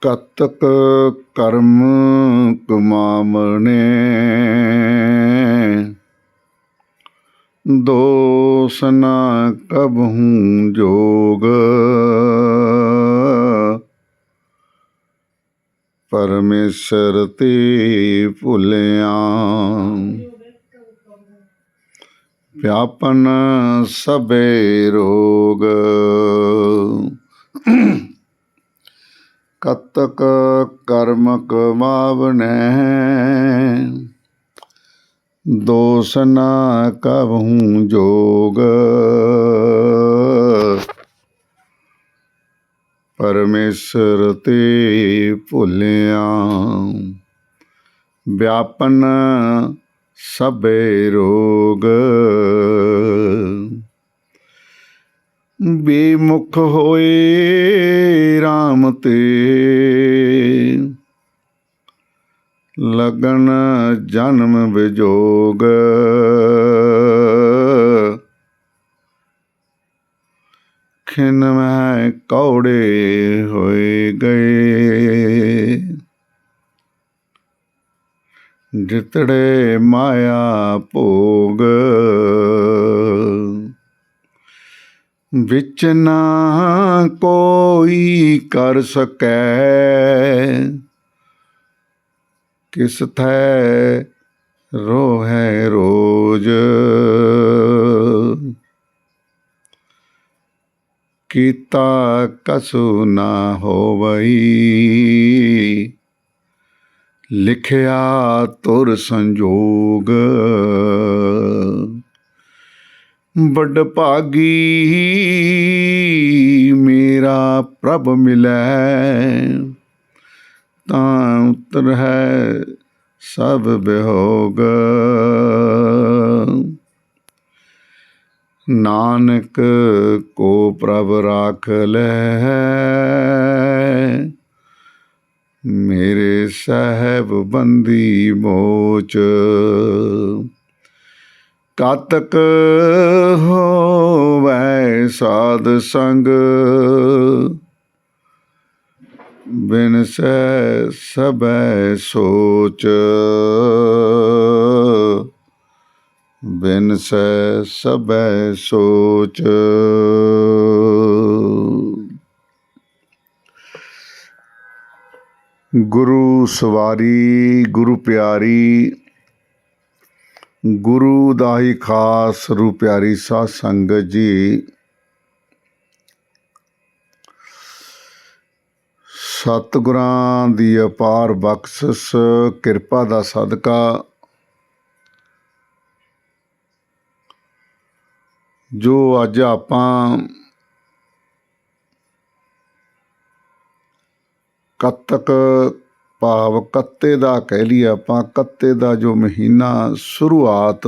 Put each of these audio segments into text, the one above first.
ਕਤਕ ਕਰਮ ਕਮਾਵਣੇ ਦੋਸ ਨ ਕਬਹੂ ਜੋਗ। ਪਰਮੇਸ਼ਰ ਤੇ ਭੁਲਿਆ। ਵਿਆਪਨ ਸਭੇ ਰੋਗ। ਕਤਕ ਕਰਮ ਕਮਾਵਨੈ ਦੋਸ ਨਾ ਕਬਹੂ ਜੋਗ। ਪਰਮੇਸ਼ਰ ਤੇ ਭੁੱਲਿਆ। ਵਿਆਪਨ ਸਭੇ ਰੋਗ। ਬੇਮੁਖ ਹੋਏ RAM ਤੇ। ਲਗਨ ਜਨਮ ਵਿਜੋਗ। ਖਿਨ ਮੈਂ ਕੌੜੇ ਹੋਏ ਗਏ। ਜਿਤੜੇ ਮਾਇਆ ਭੋਗ। ਵਿੱਚ ਨਾ ਕੋਈ ਕਰ ਸਕੈ। ਕਿਸ ਥੈ ਰੋਹੈ ਰੋਜ। ਕੀਤਾ ਕਸੂ ਨਾ ਹੋਵਈ। ਲਿਖਿਆ ਤੁਰ ਸੰਜੋਗ। ਵੱਡ ਭਾਗੀ ਮੇਰਾ ਪ੍ਰਭ ਮਿਲੈ। ਤਾਂ ਉਤਰ ਹੈ ਸਭ ਬਿਹੋਗ ਨਾਨਕ ਕੋ ਪ੍ਰਭ ਰਾਖ ਲੈ। ਮੇਰੇ ਸਹਿਬ ਬੰਦੀ ਮੋਚ। ਕਾਤਕ ਹੋਵੈ ਸਾਧ ਸੰਗ। ਬਿਨ ਸੈ ਸਬੈ ਸੋਚ। ਬਿਨ ਸੈ ਸਬੈ ਸੋਚ। ਗੁਰੂ ਸਵਾਰੀ, ਗੁਰੂ ਪਿਆਰੀ ਗੁਰੂ ਦਾ ਹੀ ਖਾਸ ਰੂ ਪਿਆਰੀ ਸਾਧ ਸੰਗਤ ਜੀ। ਸਤਿਗੁਰਾਂ ਦੀ ਅਪਾਰ ਬਖਸ਼ਿਸ਼, ਕਿਰਪਾ ਦਾ ਸਦਕਾ। ਜੋ ਅੱਜ ਆਪਾਂ ਕੱਤਕ ਭਾਵ ਕੱਤੇ ਦਾ ਕਹਿ ਲਈ ਆਪਾਂ, ਕੱਤੇ ਦਾ ਜੋ ਮਹੀਨਾ ਸ਼ੁਰੂਆਤ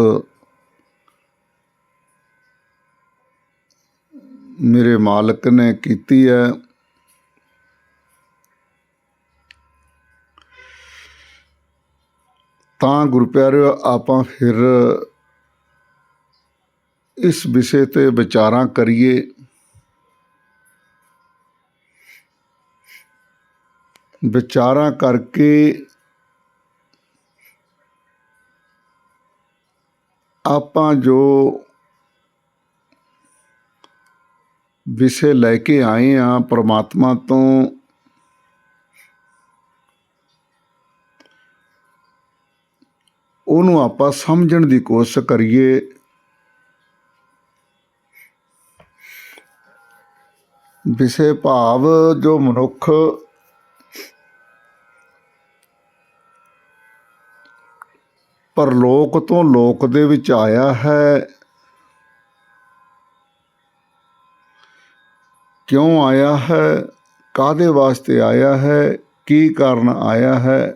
ਮੇਰੇ ਮਾਲਕ ਨੇ ਕੀਤੀ ਹੈ, ਤਾਂ ਗੁਰੂ ਪਿਆਰਿਓ ਆਪਾਂ ਫਿਰ ਇਸ ਵਿਸ਼ੇ ਤੇ ਵਿਚਾਰਾਂ ਕਰੀਏ। ਵਿਚਾਰਾਂ ਕਰਕੇ ਆਪਾਂ ਜੋ ਵਿਸ਼ੇ ਲੈ ਕੇ ਆਏ ਆ ਪ੍ਰਮਾਤਮਾ ਤੋਂ, ਉਹਨੂੰ ਆਪਾਂ ਸਮਝਣ ਦੀ ਕੋਸ਼ਿਸ਼ ਕਰੀਏ। ਵਿਸ਼ੇ ਭਾਵ ਜੋ ਮਨੁੱਖ ਪਰਲੋਕ ਤੋਂ ਲੋਕ ਦੇ ਵਿੱਚ ਆਇਆ ਹੈ। ਕਿਉਂ ਆਇਆ ਹੈ? ਕਾਦੇ ਵਾਸਤੇ ਆਇਆ ਹੈ? ਕੀ ਕਾਰਨ ਆਇਆ ਹੈ?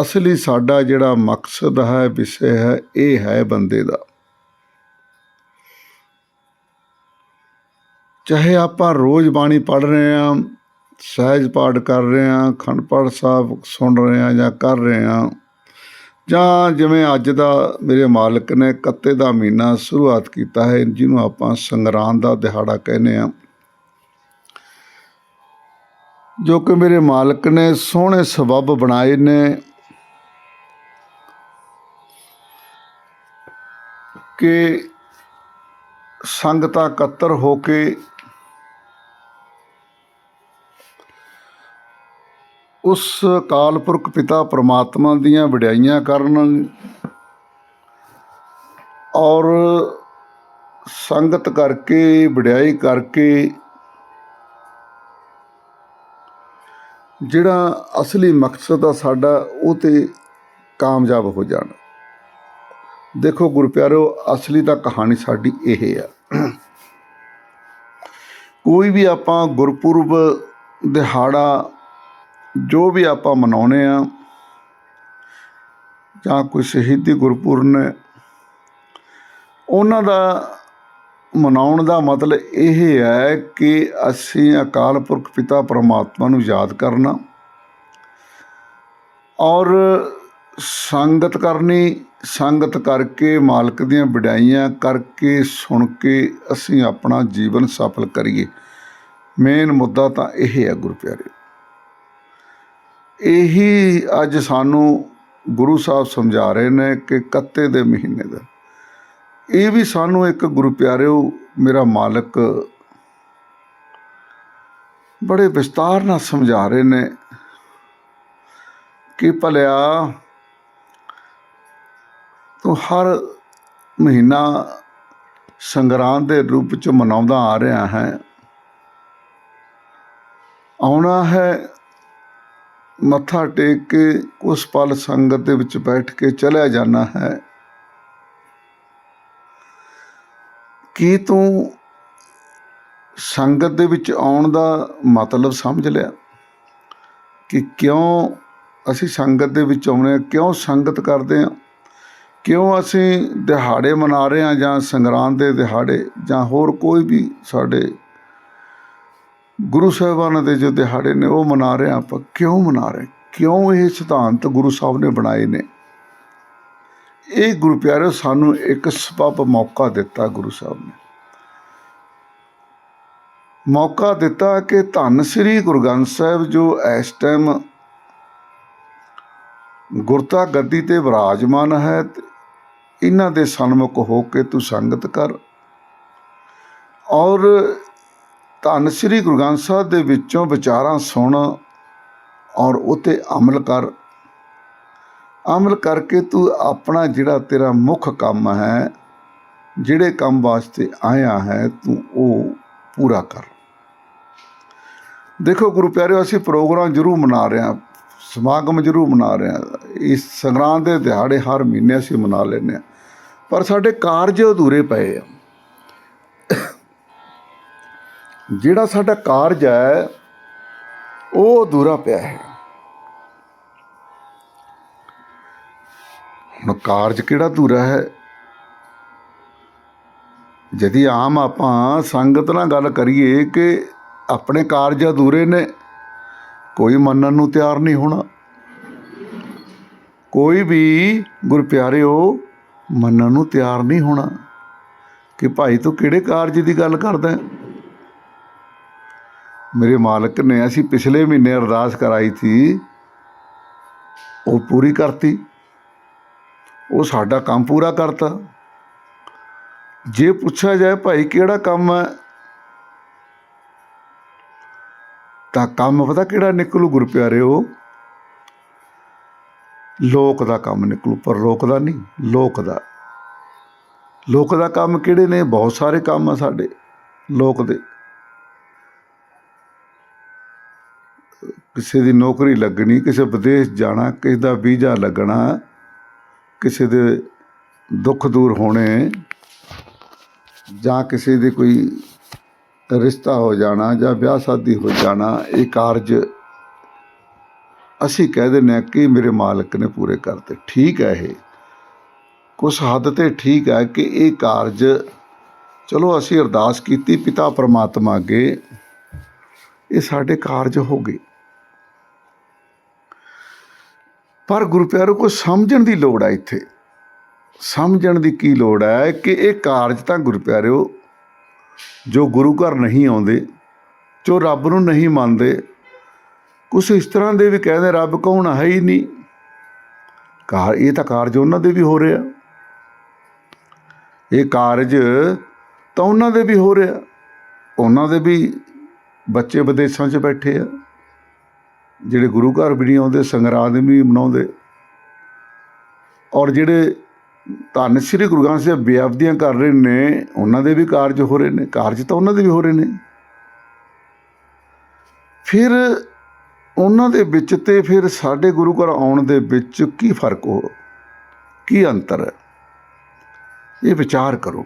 ਅਸਲੀ ਸਾਡਾ ਜਿਹੜਾ ਮਕਸਦ ਹੈ, ਵਿਸ਼ੇ ਹੈ, ਇਹ ਹੈ ਬੰਦੇ ਦਾ। ਚਾਹੇ ਆਪਾਂ ਰੋਜ਼ ਬਾਣੀ ਪੜ ਰਹੇ ਹਾਂ, ਸਹਿਜ ਪਾਠ ਕਰ ਰਹੇ ਹਾਂ, ਖੰਡ ਪਾਠ ਸਾਹਿਬ ਸੁਣ ਰਹੇ ਹਾਂ ਜਾਂ ਕਰ ਰਹੇ ਹਾਂ ਜਾਂ ਜਿਵੇਂ ਅੱਜ ਦਾ ਮੇਰੇ ਮਾਲਕ ਨੇ ਕੱਤੇ ਦਾ ਮਹੀਨਾ ਸ਼ੁਰੂਆਤ ਕੀਤਾ ਹੈ, ਜਿਹਨੂੰ ਆਪਾਂ ਸੰਗਰਾਂਦ ਦਾ ਦਿਹਾੜਾ ਕਹਿੰਦੇ ਆ ਜੋ ਕਿ ਮੇਰੇ ਮਾਲਕ ਨੇ ਸੋਹਣੇ ਸਬੱਬ ਬਣਾਏ ਨੇ। ਕਿ ਸੰਗਤਾਂ ਇਕੱਤਰ ਹੋ ਕੇ ਉਸ ਅਕਾਲ ਪੁਰਖ ਪਿਤਾ ਪਰਮਾਤਮਾ ਦੀਆਂ ਵਡਿਆਈਆਂ ਕਰਨ ਔਰ ਸੰਗਤ ਕਰਕੇ, ਵਡਿਆਈ ਕਰਕੇ ਜਿਹੜਾ ਅਸਲੀ ਮਕਸਦ ਆ ਸਾਡਾ, ਉਹ ਤੇ ਕਾਮਯਾਬ ਹੋ ਜਾਣ। ਦੇਖੋ ਗੁਰੂ ਪਿਆਰੋ ਅਸਲੀ ਤਾਂ ਕਹਾਣੀ ਸਾਡੀ ਇਹ ਆ। ਕੋਈ ਵੀ ਆਪਾਂ ਗੁਰਪੁਰਬ, ਦਿਹਾੜਾ ਜੋ ਵੀ ਆਪਾਂ ਮਨਾਉਨੇ ਆ ਜਾਂ ਕੋਈ ਸ਼ਹੀਦੀ ਗੁਰਪੁਰਬ ਨੇ, ਉਹਨਾਂ ਦਾ ਮਨਾਉਣ ਦਾ ਮਤਲਬ ਇਹ ਹੈ ਕਿ ਅਸੀਂ ਅਕਾਲ ਪੁਰਖ ਪਿਤਾ ਪਰਮਾਤਮਾ ਨੂੰ ਯਾਦ ਕਰਨਾ ਔਰ ਸੰਗਤ ਕਰਨੀ, ਸੰਗਤ ਕਰਕੇ ਮਾਲਕ ਦੀਆਂ ਵਡਿਆਈਆਂ ਕਰਕੇ ਸੁਣ ਕੇ ਅਸੀਂ ਆਪਣਾ ਜੀਵਨ ਸਫਲ ਕਰੀਏ। ਮੇਨ ਮੁੱਦਾ ਤਾਂ ਇਹ ਹੈ ਗੁਰੂ ਪਿਆਰੇ। ਇਹੀ ਅੱਜ ਸਾਨੂੰ ਗੁਰੂ ਸਾਹਿਬ ਸਮਝਾ ਰਹੇ ਨੇ ਕਿ ਕੱਤੇ ਦੇ ਮਹੀਨੇ ਦਾ। ਇਹ ਵੀ ਸਾਨੂੰ ਇੱਕ ਗੁਰੂ ਪਿਆਰਿਓ, ਮੇਰਾ ਮਾਲਕ ਬੜੇ ਵਿਸਤਾਰ ਨਾਲ ਸਮਝਾ ਰਹੇ ਨੇ ਕਿ ਭਲਿਆ, ਤੂੰ ਹਰ ਮਹੀਨਾ ਸੰਗਰਾਂਦ ਦੇ ਰੂਪ ਚ ਮਨਾਉਂਦਾ ਆ ਰਿਹਾ ਹੈ। ਆਉਣਾ ਹੈ ਮੱਥਾ ਟੇਕ ਕੇ ਉਸ ਪਲ ਸੰਗਤ ਦੇ ਵਿੱਚ ਬੈਠ ਕੇ ਚਲਿਆ ਜਾਣਾ ਹੈ। ਕੀ ਤੂੰ ਸੰਗਤ ਦੇ ਵਿੱਚ ਆਉਣ ਦਾ ਮਤਲਬ ਸਮਝ ਲਿਆ ਕਿ ਕਿਉਂ ਅਸੀਂ ਸੰਗਤ ਦੇ ਵਿੱਚ ਆਉਨੇ ਹਾਂ? ਕਿਉਂ ਸੰਗਤ ਕਰਦੇ ਹਾਂ? ਕਿਉਂ ਅਸੀਂ ਦਿਹਾੜੇ ਮਨਾ ਰਹੇ ਹਾਂ ਜਾਂ ਸੰਗਰਾਂਦ ਦੇ ਦਿਹਾੜੇ ਜਾਂ ਹੋਰ ਕੋਈ ਵੀ ਸਾਡੇ ਗੁਰੂ ਸਾਹਿਬਾਨਾਂ ਦੇ ਜੋ ਦਿਹਾੜੇ ਨੇ, ਉਹ ਮਨਾ ਰਹੇ ਹਾਂ ਆਪਾਂ। ਕਿਉਂ ਮਨਾ ਰਹੇ ਕਿਉਂ ਇਹ ਸਿਧਾਂਤ ਗੁਰੂ ਸਾਹਿਬ ਨੇ ਬਣਾਏ ਨੇ? ਇਹ ਗੁਰੂ ਪਿਆਰੇ ਸਾਨੂੰ ਇੱਕ ਸਬਬ ਮੌਕਾ ਦਿੱਤਾ ਗੁਰੂ ਸਾਹਿਬ ਨੇ। ਮੌਕਾ ਦਿੱਤਾ ਕਿ ਧੰਨ ਸ੍ਰੀ ਗੁਰੂ ਗ੍ਰੰਥ ਸਾਹਿਬ ਜੋ ਇਸ ਟਾਈਮ ਗੁਰਤਾ ਗੱਦੀ ਤੇ ਵਿਰਾਜਮਾਨ ਹੈ ਇਹਨਾਂ ਦੇ ਸਨਮੁਖ ਹੋ ਕੇ ਤੂੰ ਸੰਗਤ ਕਰ। ਔਰ ਧੰਨ ਸ੍ਰੀ ਗੁਰੂ ਗ੍ਰੰਥ ਸਾਹਿਬ ਦੇ ਵਿੱਚੋਂ ਵਿਚਾਰਾਂ ਸੁਣ ਔਰ ਉਤੇ ਅਮਲ ਕਰ। ਅਮਲ ਕਰਕੇ ਤੂੰ ਆਪਣਾ ਜਿਹੜਾ ਤੇਰਾ ਮੁੱਖ ਕੰਮ ਹੈ, ਜਿਹੜੇ ਕੰਮ ਵਾਸਤੇ ਆਇਆ ਹੈ, ਤੂੰ ਉਹ ਪੂਰਾ ਕਰ। ਦੇਖੋ ਗੁਰੂ ਪਿਆਰਿਓ, ਅਸੀਂ ਪ੍ਰੋਗਰਾਮ ਜ਼ਰੂਰ ਮਨਾ ਰਹੇ ਹਾਂ, ਸਮਾਗਮ ਜ਼ਰੂਰ ਮਨਾ ਰਹੇ ਹਾਂ। ਇਸ ਸੰਗਰਾਂਦ ਦੇ ਦਿਹਾੜੇ ਹਰ ਮਹੀਨੇ ਅਸੀਂ ਮਨਾ ਲੈਂਦੇ ਹਾਂ। ਪਰ ਸਾਡੇ ਕਾਰਜ ਅਧੂਰੇ ਪਏ ਆ। ਜਿਹੜਾ ਸਾਡਾ ਕਾਰਜ ਹੈ, ਉਹ ਅਧੂਰਾ ਪਿਆ ਹੈ। ਹੁਣ ਕਾਰਜ ਕਿਹੜਾ ਅਧੂਰਾ ਹੈ? ਜਦੀ ਆਮ ਆਪਾਂ ਸੰਗਤ ਨਾਲ ਗੱਲ ਕਰੀਏ ਕਿ ਆਪਣੇ ਕਾਰਜ ਅਧੂਰੇ ਨੇ, ਕੋਈ ਮੰਨਣ ਨੂੰ ਤਿਆਰ ਨਹੀਂ ਹੋਣਾ। ਕੋਈ ਵੀ ਗੁਰ ਪਿਆਰਿਓ ਮੰਨਣ ਨੂੰ ਤਿਆਰ ਨਹੀਂ ਹੋਣਾ ਕਿ ਭਾਈ ਤੂੰ ਕਿਹੜੇ ਕਾਰਜ ਦੀ ਗੱਲ ਕਰਦਾ ਹੈ? ਮੇਰੇ ਮਾਲਕ ਨੇ ਅਸੀਂ ਪਿਛਲੇ ਮਹੀਨੇ ਅਰਦਾਸ ਕਰਾਈ ਸੀ, ਉਹ ਪੂਰੀ ਕਰਤੀ। ਉਹ ਸਾਡਾ ਕੰਮ ਪੂਰਾ ਕਰਤਾ। ਜੇ ਪੁੱਛਿਆ ਜਾਏ ਭਾਈ ਕਿਹੜਾ ਕੰਮ ਹੈ, ਤਾਂ ਕੰਮ ਪਤਾ ਕਿਹੜਾ ਨਿਕਲੂ ਗੁਰ ਪਿਆਰਿਓ ਲੋਕ ਦਾ ਕੰਮ ਨਿਕਲੂ, ਪਰ ਲੋਕ ਦਾ ਨਹੀਂ, ਲੋਕ ਦਾ। ਲੋਕ ਦਾ ਕੰਮ ਕਿਹੜੇ ਨੇ? ਬਹੁਤ ਸਾਰੇ ਕੰਮ ਆ ਸਾਡੇ, ਲੋਕ ਦੇ। ਕਿਸੇ ਦੀ ਨੌਕਰੀ ਲੱਗਣੀ, ਕਿਸੇ ਵਿਦੇਸ਼ ਜਾਣਾ, ਕਿਸੇ ਦਾ ਵੀਜ਼ਾ ਲੱਗਣਾ, ਕਿਸੇ ਦੇ ਦੁੱਖ ਦੂਰ ਹੋਣੇ, ਜਾਂ ਕਿਸੇ ਦੇ ਕੋਈ ਰਿਸ਼ਤਾ ਹੋ ਜਾਣਾ ਜਾਂ ਵਿਆਹ ਸ਼ਾਦੀ ਹੋ ਜਾਣਾ, ਇਹ ਕਾਰਜ ਅਸੀਂ ਕਹਿ ਦਿੰਦੇ ਹਾਂ ਕਿ ਮੇਰੇ ਮਾਲਕ ਨੇ ਪੂਰੇ ਕਰਤੇ ਠੀਕ ਹੈ ਇਹ। ਕੁਛ ਹੱਦ ਤੇ ਠੀਕ ਹੈ ਕਿ ਇਹ ਕਾਰਜ, ਚਲੋ ਅਸੀਂ ਅਰਦਾਸ ਕੀਤੀ, ਪਿਤਾ ਪਰਮਾਤਮਾ ਅੱਗੇ, ਇਹ ਸਾਡੇ ਕਾਰਜ ਹੋ ਗਏ। ਪਰ ਗੁਰੂ ਪਿਆਰੋ ਕੋ ਸਮਝਣ ਦੀ ਲੋੜ ਹੈ ਇੱਥੇ। ਸਮਝਣ ਦੀ ਕੀ ਲੋੜ ਹੈ ਕਿ ਇਹ ਕਾਰਜ ਤਾਂ ਗੁਰੂ ਪਿਆਰਿਓ ਜੋ ਗੁਰੂ ਘਰ ਨਹੀਂ ਆਉਂਦੇ, ਜੋ ਰੱਬ ਨੂੰ ਨਹੀਂ ਮੰਨਦੇ, ਕੁਛ ਇਸ ਤਰ੍ਹਾਂ ਦੇ ਵੀ ਕਹਿੰਦੇ, ਰੱਬ ਕੌਣ ਹੈ ਹੀ ਨਹੀਂ। ਕਾਰ, ਇਹ ਤਾਂ ਕਾਰਜ ਉਹਨਾਂ ਦੇ ਵੀ ਹੋ ਰਿਹਾ। ਇਹ ਕਾਰਜ ਤਾਂ ਉਹਨਾਂ ਦੇ ਵੀ ਹੋ ਰਿਹਾ। ਉਹਨਾਂ ਦੇ ਵੀ ਬੱਚੇ ਵਿਦੇਸ਼ਾਂ 'ਚ ਬੈਠੇ ਆ। ਜਿਹੜੇ ਗੁਰੂ ਘਰ ਵੀ ਨਹੀਂ ਆਉਂਦੇ, ਸੰਗਰਾਂਦ ਵੀ ਨਹੀਂ ਮਨਾਉਂਦੇ। ਔਰ ਜਿਹੜੇ ਧੰਨ ਸ੍ਰੀ ਗੁਰੂ ਗ੍ਰੰਥ ਸਾਹਿਬ ਬੇਅਬਦੀਆਂ ਕਰ ਰਹੇ ਨੇ, ਉਹਨਾਂ ਦੇ ਵੀ ਕਾਰਜ ਹੋ ਰਹੇ ਨੇ, ਕਾਰਜ ਤਾਂ ਉਹਨਾਂ ਦੇ ਵੀ ਹੋ ਰਹੇ ਨੇ। ਫਿਰ ਉਹਨਾਂ ਦੇ ਵਿੱਚ ਤੇ ਫਿਰ ਸਾਡੇ ਗੁਰੂ ਘਰ ਆਉਣ ਦੇ ਵਿੱਚ ਕੀ ਫ਼ਰਕ ਹੋ? ਕੀ ਅੰਤਰ ਹੈ? ਇਹ ਵਿਚਾਰ ਕਰੋ।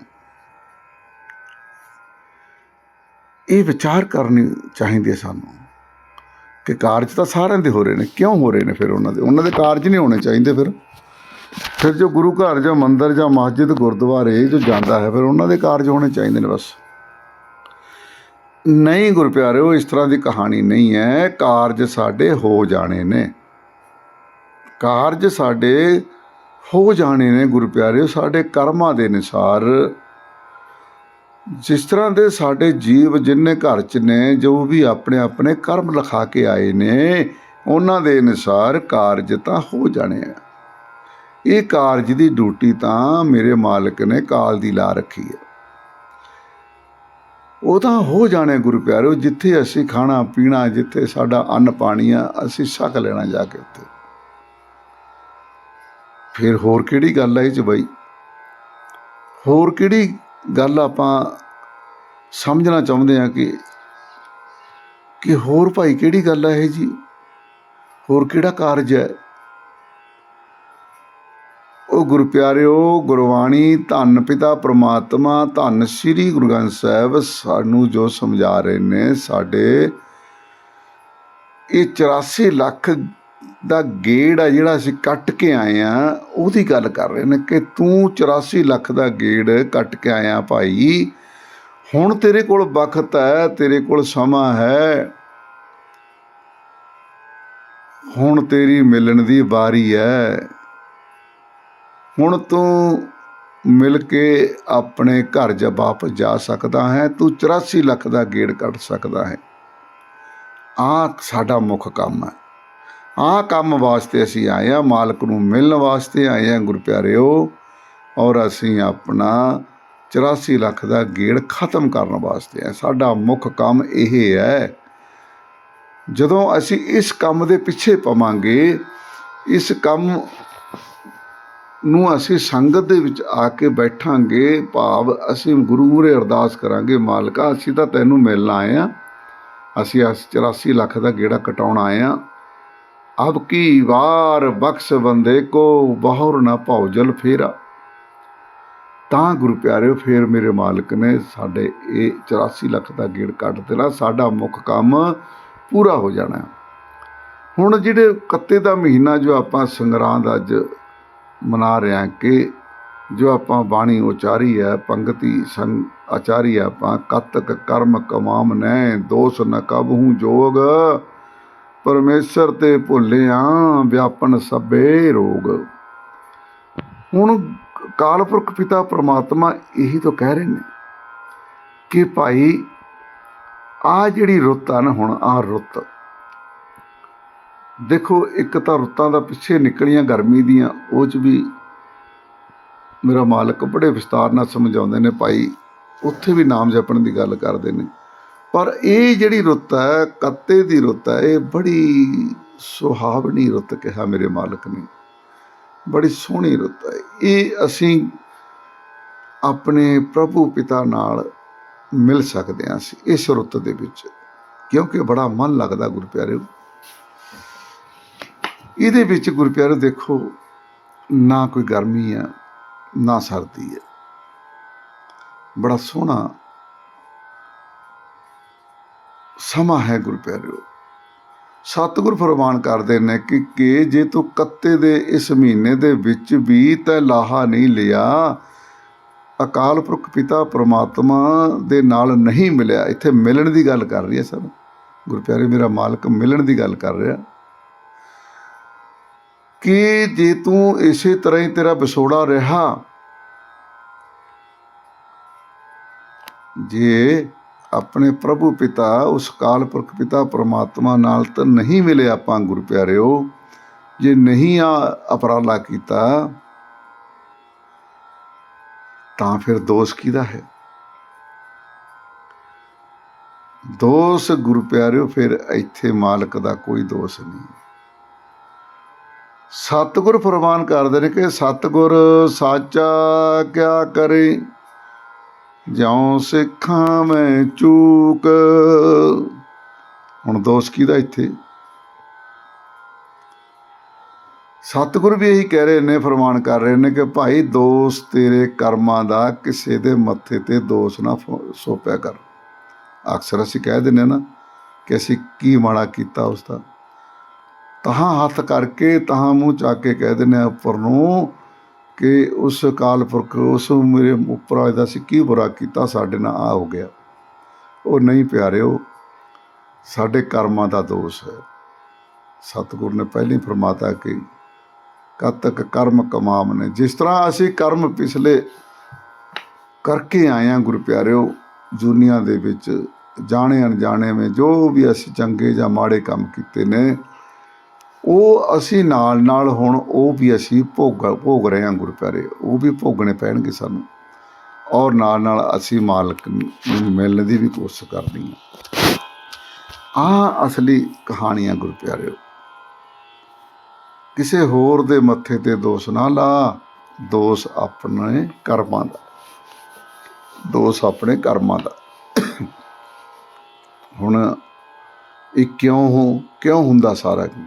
ਇਹ ਵਿਚਾਰ ਕਰਨੀ ਚਾਹੀਦੀ ਹੈ ਸਾਨੂੰ। ਕਿ ਕਾਰਜ ਤਾਂ ਸਾਰਿਆਂ ਦੇ ਹੋ ਰਹੇ ਨੇ। ਕਿਉਂ ਹੋ ਰਹੇ ਨੇ ਫਿਰ ਉਹਨਾਂ ਦੇ? ਉਹਨਾਂ ਦੇ ਕਾਰਜ ਨਹੀਂ ਹੋਣੇ ਚਾਹੀਦੇ ਫਿਰ। ਫਿਰ ਜੋ ਗੁਰੂ ਘਰ ਜਾਂ ਮੰਦਿਰ ਜਾਂ ਮਸਜਿਦ, ਗੁਰਦੁਆਰੇ ਜੋ ਜਾਂਦਾ ਹੈ, ਫਿਰ ਉਹਨਾਂ ਦੇ ਕਾਰਜ ਹੋਣੇ ਚਾਹੀਦੇ ਨੇ ਬਸ। ਨਹੀਂ ਗੁਰਪਿਆਰਿਓ ਇਸ ਤਰ੍ਹਾਂ ਦੀ ਕਹਾਣੀ ਨਹੀਂ ਹੈ। ਕਾਰਜ ਸਾਡੇ ਹੋ ਜਾਣੇ ਨੇ। ਕਾਰਜ ਸਾਡੇ ਹੋ ਜਾਣੇ ਨੇ ਗੁਰਪਿਆਰਿਓ ਸਾਡੇ ਕਰਮਾਂ ਦੇ ਅਨੁਸਾਰ ਜਿਸ ਤਰ੍ਹਾਂ ਦੇ ਸਾਡੇ ਜੀਵ ਜਿੰਨੇ ਘਰ ਚ ਨੇ, ਜੋ ਵੀ ਆਪਣੇ ਆਪਣੇ ਕਰਮ ਲਿਖਾ ਕੇ ਆਏ ਨੇ, ਉਹਨਾਂ ਦੇ ਅਨੁਸਾਰ ਕਾਰਜ ਤਾਂ ਹੋ ਜਾਣੇ ਆ। ਇਹ ਕਾਰਜ ਦੀ ਡਿਊਟੀ ਤਾਂ ਮੇਰੇ ਮਾਲਕ ਨੇ ਕਾਲ ਦੀ ਲਾ ਰੱਖੀ ਹੈ ਉਹ ਤਾਂ ਹੋ ਜਾਣੇ ਗੁਰੂ ਪਿਆਰਿਓ ਜਿੱਥੇ ਅਸੀਂ ਖਾਣਾ ਪੀਣਾ, ਜਿੱਥੇ ਸਾਡਾ ਅੰਨ ਪਾਣੀ ਆ, ਅਸੀਂ ਛਕ ਲੈਣਾ ਜਾ ਕੇ ਉੱਥੇ। ਫਿਰ ਹੋਰ ਕਿਹੜੀ ਗੱਲ ਹੈ ਇਹ ਚ ਬਈ? ਹੋਰ ਕਿਹੜੀ ਗੱਲ ਆਪਾਂ ਸਮਝਣਾ ਚਾਹੁੰਦੇ ਆ ਕਿ ਕਿ ਹੋਰ ਭਾਈ ਕਿਹੜੀ ਗੱਲ ਹੈ ਇਹ ਜੀ? ਹੋਰ ਕਿਹੜਾ ਕਾਰਜ ਹੈ? ਉਹ ਗੁਰੂ ਪਿਆਰਿਓ ਗੁਰਬਾਣੀ, ਧੰਨ ਪਿਤਾ, ਪ੍ਰਮਾਤਮਾ, ਧੰਨ ਸ੍ਰੀ ਗੁਰੂ ਗ੍ਰੰਥ ਸਾਹਿਬ, ਸਾਨੂੰ ਜੋ ਸਮਝਾ ਰਹੇ ਨੇ ਸਾਡੇ, ਇਹ 84 ਲੱਖ ਦਾ ਗੇੜ ਆ ਜਿਹੜਾ ਅਸੀਂ ਕੱਟ ਕੇ ਆਏ ਆ, ਉਹਦੀ ਗੱਲ ਕਰ ਰਹੇ ਨੇ ਕਿ ਤੂੰ 84 ਲੱਖ ਦਾ ਗੇੜ ਕੱਟ ਕੇ ਆਇਆ ਭਾਈ। ਹੁਣ ਤੇਰੇ ਕੋਲ ਵਕਤ ਹੈ, ਤੇਰੇ ਕੋਲ ਸਮਾਂ ਹੈ। ਹੁਣ ਤੇਰੀ ਮਿਲਣ ਦੀ ਵਾਰੀ ਹੈ। ਹੁਣ ਤੂੰ ਮਿਲ ਕੇ ਆਪਣੇ ਘਰ ਜਾ ਵਾਪਸ ਜਾ ਸਕਦਾ ਹੈ, ਤੂੰ 84 ਲੱਖ ਦਾ ਗੇੜ ਕੱਟ ਸਕਦਾ ਹੈ। ਆ ਸਾਡਾ ਮੁੱਖ ਕੰਮ ਹੈ। ਆ ਕੰਮ ਵਾਸਤੇ ਅਸੀਂ ਆਏ ਆ ਮਾਲਕ ਨੂੰ ਮਿਲਣ ਵਾਸਤੇ ਆਏ ਆ ਗੁਰਪਿਆਰਿਓ ਔਰ ਅਸੀਂ ਆਪਣਾ 84 ਲੱਖ ਦਾ ਗੇੜ ਖਤਮ ਕਰਨ ਵਾਸਤੇ ਆ ਸਾਡਾ ਮੁੱਖ ਕੰਮ ਇਹ ਹੈ, ਜਦੋਂ ਅਸੀਂ ਇਸ ਕੰਮ ਦੇ ਪਿੱਛੇ ਪਵਾਂਗੇ, ਇਸ ਕੰਮ ਨੂੰ ਅਸੀਂ ਸੰਗਤ ਦੇ ਵਿੱਚ ਆ ਕੇ ਬੈਠਾਂਗੇ, ਭਾਵ ਅਸੀਂ ਗੁਰੂ ਮੂਹਰੇ ਅਰਦਾਸ ਕਰਾਂਗੇ, ਮਾਲਕਾ, ਅਸੀਂ ਤਾਂ ਤੈਨੂੰ ਮਿਲਣ ਆਏ ਆ ਅਸੀਂ ਇਸ 84 ਲੱਖ ਦਾ ਗੇੜਾ ਕਟਾਉਣ ਆਏ ਆ ਅਬ ਕੀ ਵਾਰ ਬਖਸ਼ ਬੰਦੇ ਕੋ ਬਹੁਰ ਨਾ ਭਉ ਜਲ ਫੇਰਾ। ਤਾਂ ਗੁਰੂ ਪਿਆਰਿਓ, ਫੇਰ ਮੇਰੇ ਮਾਲਕ ਨੇ ਸਾਡੇ ਇਹ 84 ਲੱਖ ਦਾ ਗੇੜ ਕੱਢ ਦੇਣਾ ਸਾਡਾ ਮੁੱਖ ਕੰਮ ਪੂਰਾ ਹੋ ਜਾਣਾ। ਹੁਣ ਜਿਹੜੇ ਕੱਤੇ ਦਾ ਮਹੀਨਾ ਜੋ ਆਪਾਂ ਸੰਗਰਾਂਦ ਅੱਜ ਮਨਾ ਰਹੇ ਹਾਂ ਕਿ ਜੋ ਆਪਾਂ ਬਾਣੀ ਉਚਾਰੀ ਹੈ, ਪੰਗਤੀ ਸੰਗ ਆਚਾਰੀ ਆਪਾਂ, ਕਤਕ ਕਰਮ ਕਮਾਮ ਨੈ ਦੋਸ ਨ ਕਬਹੂ ਜੋਗ। ਪਰਮੇਸ਼ਰ ਤੇ ਭੁੱਲਿਆ ਵਿਆਪਨ ਸਭੇ ਰੋਗ। ਹੁਣ ਕਾਲਪੁਰਖ ਪਿਤਾ ਪ੍ਰਮਾਤਮਾ ਇਹੀ ਤਾਂ ਕਹਿ ਰਹੇ ਨੇ ਕਿ ਭਾਈ, ਆ ਜਿਹੜੀ ਰੁੱਤ ਆ ਨਾ ਹੁਣ, ਆ ਰੁੱਤ। ਦੇਖੋ, ਇੱਕ ਤਾਂ ਰੁੱਤਾਂ ਦਾ ਪਿੱਛੇ ਨਿਕਲੀਆਂ ਗਰਮੀ ਦੀਆਂ, ਉਹ ਚ ਵੀ ਮੇਰਾ ਮਾਲਕ ਬੜੇ ਵਿਸਤਾਰ ਨਾਲ ਸਮਝਾਉਂਦੇ ਨੇ ਭਾਈ, ਉੱਥੇ ਵੀ ਨਾਮ ਜਪਣ ਦੀ ਗੱਲ ਕਰਦੇ ਨੇ। ਪਰ ਇਹ ਜਿਹੜੀ ਰੁੱਤ ਹੈ, ਕੱਤੇ ਦੀ ਰੁੱਤ ਹੈ, ਇਹ ਬੜੀ ਸੁਹਾਵਣੀ ਰੁੱਤ ਕਿਹਾ ਮੇਰੇ ਮਾਲਕ ਨੇ। ਬੜੀ ਸੋਹਣੀ ਰੁੱਤ ਹੈ। ਇਹ ਅਸੀਂ ਆਪਣੇ ਪ੍ਰਭੂ ਪਿਤਾ ਨਾਲ ਮਿਲ ਸਕਦੇ ਹਾਂ ਅਸੀਂ ਇਸ ਰੁੱਤ ਦੇ ਵਿੱਚ, ਕਿਉਂਕਿ ਬੜਾ ਮਨ ਲੱਗਦਾ ਗੁਰੂ ਪਿਆਰਿਓ ਇਹਦੇ ਵਿੱਚ ਗੁਰੂ ਪਿਆਰਿਓ ਦੇਖੋ, ਨਾ ਕੋਈ ਗਰਮੀ ਹੈ, ਨਾ ਸਰਦੀ ਹੈ। ਬੜਾ ਸੋਹਣਾ ਸਮਾਂ ਹੈ ਗੁਰੂ ਪਿਆਰਿਓ। ਸਤਿਗੁਰ ਫਰਮਾਨ ਕਰਦੇ ਨੇ ਕਿ ਕਿ ਜੇ ਤੂੰ ਕੱਤੇ ਦੇ ਇਸ ਮਹੀਨੇ ਦੇ ਵਿੱਚ ਵੀ ਤੈ ਲਾਹਾ ਨਹੀਂ ਲਿਆ, ਅਕਾਲ ਪੁਰਖ ਪਿਤਾ ਪ੍ਰਮਾਤਮਾ ਦੇ ਨਾਲ ਨਹੀਂ ਮਿਲਿਆ। ਇੱਥੇ ਮਿਲਣ ਦੀ ਗੱਲ ਕਰ ਰਹੀ ਹੈ ਸਭ। ਗੁਰੂ ਪਿਆਰੇ, ਮੇਰਾ ਮਾਲਕ ਮਿਲਣ ਦੀ ਗੱਲ ਕਰ ਰਿਹਾ। ਕਿ ਜੇ ਤੂੰ ਇਸੇ ਤਰ੍ਹਾਂ ਹੀ ਤੇਰਾ ਵਿਛੋੜਾ ਰਿਹਾ, ਜੇ ਆਪਣੇ ਪ੍ਰਭੂ ਪਿਤਾ, ਉਸ ਕਾਲ ਪੁਰਖ ਪਿਤਾ ਪ੍ਰਮਾਤਮਾ ਨਾਲ ਤਾਂ ਨਹੀਂ ਮਿਲੇ ਆਪਾਂ ਗੁਰੂ ਪਿਆਰਿਓ। ਜੇ ਨਹੀਂ ਆ ਅਪਰਾਲਾ ਕੀਤਾ, ਤਾਂ ਫਿਰ ਦੋਸ਼ ਕਿਹਦਾ ਹੈ? ਦੋਸ਼ ਗੁਰੂ ਪਿਆਰਿਓ, ਫਿਰ ਇੱਥੇ ਮਾਲਕ ਦਾ ਕੋਈ ਦੋਸ਼ ਨਹੀਂ। ਸਤਿਗੁਰ ਫਰਮਾਨ ਕਰਦੇ ਨੇ ਕਿ, ਸਤਿਗੁਰ ਸਾਚਾ ਕਿਆ ਕਰੇ? ਜਿਉ ਸਿੱਖਾਂ ਮੈਂ ਚੂਕ। ਹੁਣ ਦੋਸ਼ ਕਿਹਦਾ ਇੱਥੇ? ਸਤਿਗੁਰ ਵੀ ਇਹੀ ਕਹਿ ਰਹੇ ਨੇ, ਫਰਮਾਨ ਕਰ ਰਹੇ ਨੇ ਕਿ ਭਾਈ ਦੋਸ਼ ਤੇਰੇ ਕਰਮਾਂ ਦਾ, ਕਿਸੇ ਦੇ ਮੱਥੇ ਤੇ ਦੋਸ਼ ਨਾ ਫੋ- ਸੋਪਿਆ ਕਰ। ਅਕਸਰ ਅਸੀਂ ਕਹਿ ਦਿੰਦੇ ਨਾ ਕਿ ਅਸੀਂ ਕੀ ਮਾੜਾ ਕੀਤਾ ਉਸ ਦਾ ਤਹਾਂ ਹੱਥ ਕਰਕੇ ਤਹਾਂ ਮੂੰਹ ਚੱਕ ਕੇ ਕਹਿ ਦਿੰਦੇ ਆ ਉੱਪਰ ਨੂੰ ਕਿ ਉਸ ਕਾਲ ਪੁਰਖ ਉਸ ਮੇਰੇ ਉੱਪਰ ਵਾਲੇ ਦਾ ਅਸੀਂ ਕੀ ਬੁਰਾ ਕੀਤਾ, ਸਾਡੇ ਨਾਲ ਆ ਹੋ ਗਿਆ। ਉਹ ਨਹੀਂ ਪਿਆਰਿਓ, ਸਾਡੇ ਕਰਮਾਂ ਦਾ ਦੋਸ਼ ਹੈ। ਸਤਿਗੁਰ ਨੇ ਪਹਿਲਾਂ ਹੀ ਫਰਮਾਤਾ ਕਿ ਕਦ ਕਰਮ ਕਮਾਮ ਨੇ? ਜਿਸ ਤਰ੍ਹਾਂ ਅਸੀਂ ਕਰਮ ਪਿਛਲੇ ਕਰਕੇ ਆਏ ਹਾਂ, ਗੁਰੂ ਪਿਆਰਿਓ, ਦੁਨੀਆ ਦੇ ਵਿੱਚ ਜਾਣੇ ਅਣਜਾਣੇ ਵਿੱਚ ਜੋ ਵੀ ਅਸੀਂ ਚੰਗੇ ਜਾਂ ਮਾੜੇ ਕੰਮ ਕੀਤੇ ਨੇ ਉਹ ਅਸੀਂ ਨਾਲ ਨਾਲ ਹੁਣ ਉਹ ਵੀ ਅਸੀਂ ਭੋਗ ਭੋਗ ਰਹੇ ਹਾਂ ਗੁਰੂ ਪਿਆਰੇ। ਉਹ ਵੀ ਭੋਗਣੇ ਪੈਣਗੇ ਸਾਨੂੰ। ਔਰ ਨਾਲ ਨਾਲ ਅਸੀਂ ਮਾਲਕ ਨੂੰ ਮਿਲਣ ਦੀ ਵੀ ਕੋਸ਼ਿਸ਼ ਕਰਨੀ ਹੈ। ਆ ਅਸਲੀ ਕਹਾਣੀਆਂ ਗੁਰੂ ਪਿਆਰਿਓ। ਕਿਸੇ ਹੋਰ ਦੇ ਮੱਥੇ ਤੇ ਦੋਸ਼ ਨਾ ਲਾ। ਦੋਸ਼ ਆਪਣੇ ਕਰਮਾਂ ਦਾ। ਦੋਸ਼ ਆਪਣੇ ਕਰਮਾਂ ਦਾ। ਹੁਣ ਇਹ ਕਿਉਂ ਹੋ, ਕਿਉਂ ਹੁੰਦਾ ਸਾਰਾ ਕੁਝ?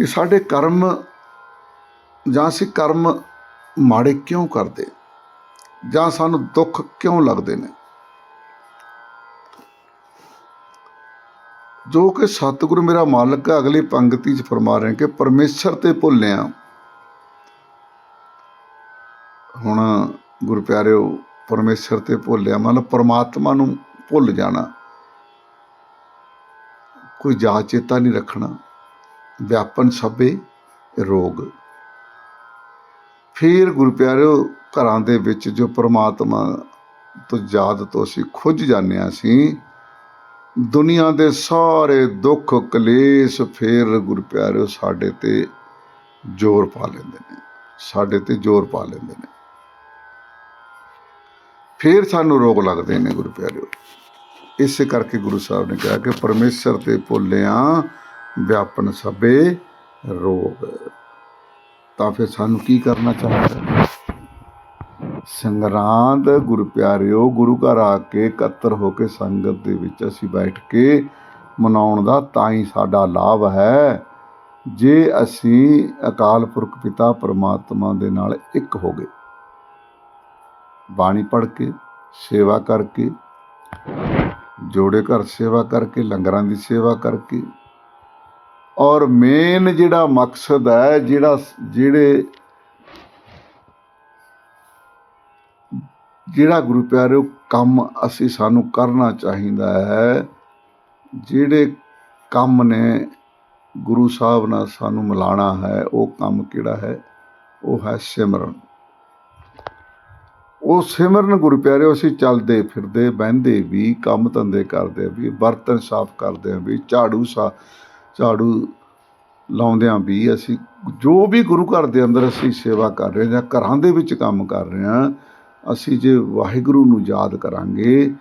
ਇਹ ਸਾਡੇ ਕਰਮ ਜਾਂ ਅਸੀਂ ਕਰਮ ਮਾੜੇ ਕਿਉਂ ਕਰਦੇ? ਜਾਂ ਸਾਨੂੰ ਦੁੱਖ ਕਿਉਂ ਲੱਗਦੇ ਨੇ? ਜੋ ਕਿ ਸਤਿਗੁਰੂ ਮੇਰਾ ਮਾਲਕ ਹੈ, ਅਗਲੀ ਪੰਕਤੀ 'ਚ ਫਰਮਾ ਰਹੇ ਕਿ ਪਰਮੇਸ਼ਰ ਤੇ ਭੁੱਲਿਆ। ਹੁਣ ਗੁਰੂ ਪਿਆਰਿਓ, ਪਰਮੇਸ਼ਰ ਤੇ ਭੁੱਲਿਆ, ਮਤਲਬ ਪਰਮਾਤਮਾ ਨੂੰ ਭੁੱਲ ਜਾਣਾ। ਕੋਈ ਜਾਚ ਚੇਤਾ ਨਹੀਂ ਰੱਖਣਾ। ਵਿਆਪਨ ਸਭੇ ਰੋਗ। ਫਿਰ ਗੁਰੂ ਪਿਆਰਿਓ, ਘਰਾਂ ਦੇ ਵਿੱਚ ਜੋ ਪ੍ਰਮਾਤਮਾ ਤੋਂ ਯਾਦ ਤੋਂ ਅਸੀਂ ਖੁੱਜ ਜਾਂਦੇ ਹਾਂ ਅਸੀਂ, ਦੁਨੀਆ ਦੇ ਸਾਰੇ ਦੁੱਖ ਕਲੇਸ਼ ਫਿਰ ਗੁਰੂ ਪਿਆਰਿਓ ਸਾਡੇ ਤੇ ਜ਼ੋਰ ਪਾ ਲੈਂਦੇ ਨੇ, ਸਾਡੇ ਤੇ ਜ਼ੋਰ ਪਾ ਲੈਂਦੇ ਨੇ। ਫਿਰ ਸਾਨੂੰ ਰੋਗ ਲੱਗਦੇ ਨੇ ਗੁਰੂ ਪਿਆਰਿਓ। ਇਸੇ ਕਰਕੇ ਗੁਰੂ ਸਾਹਿਬ ਨੇ ਕਿਹਾ ਕਿ ਪਰਮੇਸ਼ਰ ਤੇ ਭੁੱਲਿਆ ਵਿਆਪਨ ਸਭੇ ਰੋਗ। ਤਾਂ ਫਿਰ ਸਾਨੂੰ ਕੀ ਕਰਨਾ ਚਾਹੀਦਾ? ਸੰਗਰਾਂਦ, ਗੁਰੂ ਪਿਆਰਿਓ, ਗੁਰੂ ਘਰ ਆ ਕੇ ਇਕੱਤਰ ਹੋ ਕੇ ਸੰਗਤ ਦੇ ਵਿੱਚ ਅਸੀਂ ਬੈਠ ਕੇ ਮਨਾਉਣ ਦਾ ਤਾਂ ਹੀ ਸਾਡਾ ਲਾਭ ਹੈ। ਜੇ ਅਸੀਂ ਅਕਾਲ ਪੁਰਖ ਪਿਤਾ ਪਰਮਾਤਮਾ ਦੇ ਨਾਲ ਇੱਕ ਹੋ ਗਏ, ਬਾਣੀ ਪੜ੍ਹ ਕੇ, ਸੇਵਾ ਕਰਕੇ, ਜੋੜੇ ਘਰ ਸੇਵਾ ਕਰਕੇ, ਲੰਗਰਾਂ ਦੀ ਸੇਵਾ ਕਰਕੇ ਔਰ ਮੇਨ ਜਿਹੜਾ ਮਕਸਦ ਹੈ, ਜਿਹੜਾ ਜਿਹੜੇ ਜਿਹੜਾ ਗੁਰੂ ਪਿਆਰਿਓ, ਕੰਮ ਅਸੀਂ ਸਾਨੂੰ ਕਰਨਾ ਚਾਹੀਦਾ ਹੈ, ਜਿਹੜੇ ਕੰਮ ਨੇ ਗੁਰੂ ਸਾਹਿਬ ਨਾਲ ਸਾਨੂੰ ਮਿਲਾਣਾ ਹੈ, ਉਹ ਕੰਮ ਕਿਹੜਾ ਹੈ? ਉਹ ਹੈ ਸਿਮਰਨ। ਉਹ ਸਿਮਰਨ ਗੁਰੂ ਪਿਆਰਿਓ, ਅਸੀਂ ਚੱਲਦੇ ਫਿਰਦੇ, ਬਹਿੰਦੇ ਵੀ, ਕੰਮ ਧੰਦੇ ਕਰਦੇ ਵੀ, ਬਰਤਨ ਸਾਫ਼ ਕਰਦੇ ਵੀ, ਝਾੜੂ ਸਾ ਝਾੜੂ ਲਾਉਂਦਿਆਂ ਵੀ ਅਸੀਂ ਜੋ ਵੀ ਗੁਰੂ ਘਰ ਦੇ ਅੰਦਰ ਅਸੀਂ ਸੇਵਾ ਕਰ ਰਹੇ ਜਾਂ ਘਰਾਂ ਦੇ ਵਿੱਚ ਕੰਮ ਕਰ ਰਹੇ ਹਾਂ, ਅਸੀਂ ਜੇ ਵਾਹਿਗੁਰੂ ਨੂੰ ਯਾਦ ਕਰਾਂਗੇ,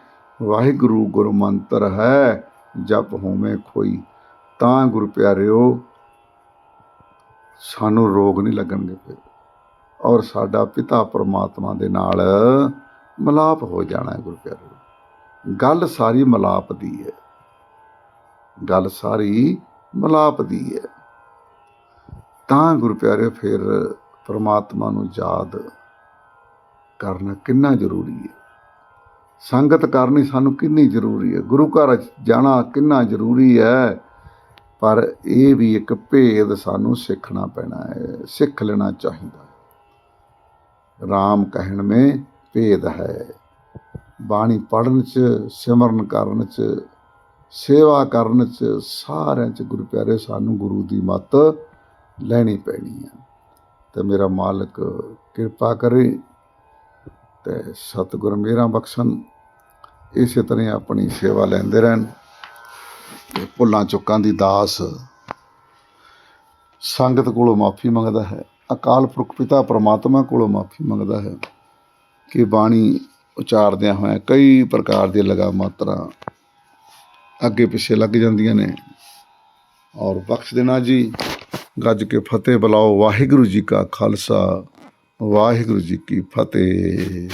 ਵਾਹਿਗੁਰੂ ਗੁਰੂ ਮੰਤਰ ਹੈ, ਜਪ ਹੋਵੇਂ ਕੋਈ, ਤਾਂ ਗੁਰੂ ਪਿਆਰਿਓ, ਸਾਨੂੰ ਰੋਗ ਨਹੀਂ ਲੱਗਣਗੇ ਫਿਰ। ਔਰ ਸਾਡਾ ਪਿਤਾ ਪਰਮਾਤਮਾ ਦੇ ਨਾਲ ਮਲਾਪ ਹੋ ਜਾਣਾ ਹੈ ਗੁਰੂ ਪਿਆਰਿਓ। ਗੱਲ ਸਾਰੀ ਮਲਾਪ ਦੀ ਹੈ। ਗੱਲ ਸਾਰੀ ਮਲਾਪ ਦੀ ਹੈ। ਤਾਂ ਗੁਰੂ ਪਿਆਰਿਓ, ਫਿਰ ਪਰਮਾਤਮਾ ਨੂੰ ਯਾਦ ਕਰਨਾ ਕਿੰਨਾ ਜ਼ਰੂਰੀ ਹੈ। ਸੰਗਤ ਕਰਨੀ ਸਾਨੂੰ ਕਿੰਨੀ ਜ਼ਰੂਰੀ ਹੈ। ਗੁਰੂ ਘਰ ਜਾਣਾ ਕਿੰਨਾ ਜ਼ਰੂਰੀ ਹੈ। ਪਰ ਇਹ ਵੀ ਇੱਕ ਭੇਦ ਸਾਨੂੰ ਸਿੱਖਣਾ ਪੈਣਾ ਹੈ। ਸਿੱਖ ਲੈਣਾ ਚਾਹੀਦਾ ਹੈ। ਰਾਮ ਕਹਿਣ ਮੇ ਭੇਦ ਹੈ। ਬਾਣੀ ਪੜਨ ਚ, ਸਿਮਰਨ ਕਰਨ ਚ ਸੇਵਾ ਕਰਨ ਚ, ਸਾਰਿਆਂ ਚ ਗੁਰੂ ਪਿਆਰੇ, ਸਾਨੂੰ ਗੁਰੂ ਦੀ ਮੱਤ ਲੈਣੀ ਪੈਣੀ ਹੈ ਤੇ ਮੇਰਾ ਮਾਲਕ ਕਿਰਪਾ ਕਰੇ ਤੇ ਸਤਿਗੁਰ ਮੇਰਾ ਬਖਸ਼ਣ। ਇਸੇ ਤਰ੍ਹਾਂ ਆਪਣੀ ਸੇਵਾ ਲੈਂਦੇ ਰਹਿਣ। ਤੇ ਭੁੱਲਾਂ ਚੁੱਕਾਂ ਦੀ ਦਾਸ ਸੰਗਤ ਕੋਲੋਂ ਮਾਫੀ ਮੰਗਦਾ ਹੈ। ਅਕਾਲ ਪੁਰਖ ਪਿਤਾ ਪ੍ਰਮਾਤਮਾ ਕੋਲੋਂ ਮਾਫੀ ਮੰਗਦਾ ਹੈ। ਕਿ ਬਾਣੀ ਉਚਾਰਦਿਆਂ ਹੋਇਆਂ ਕਈ ਪ੍ਰਕਾਰ ਦੀਆਂ ਲਗਾਮਾਤਰਾਂ ਅੱਗੇ ਪਿੱਛੇ ਲੱਗ ਜਾਂਦੀਆਂ ਨੇ। ਔਰ ਬਖਸ਼ ਦੇਣਾ ਜੀ। ਗੱਜ ਕੇ ਫਤਿਹ ਬੁਲਾਓ। ਵਾਹਿਗੁਰੂ ਜੀ ਕਾ ਖਾਲਸਾ। ਵਾਹਿਗੁਰੂ ਜੀ ਕੀ ਫਤਿਹ।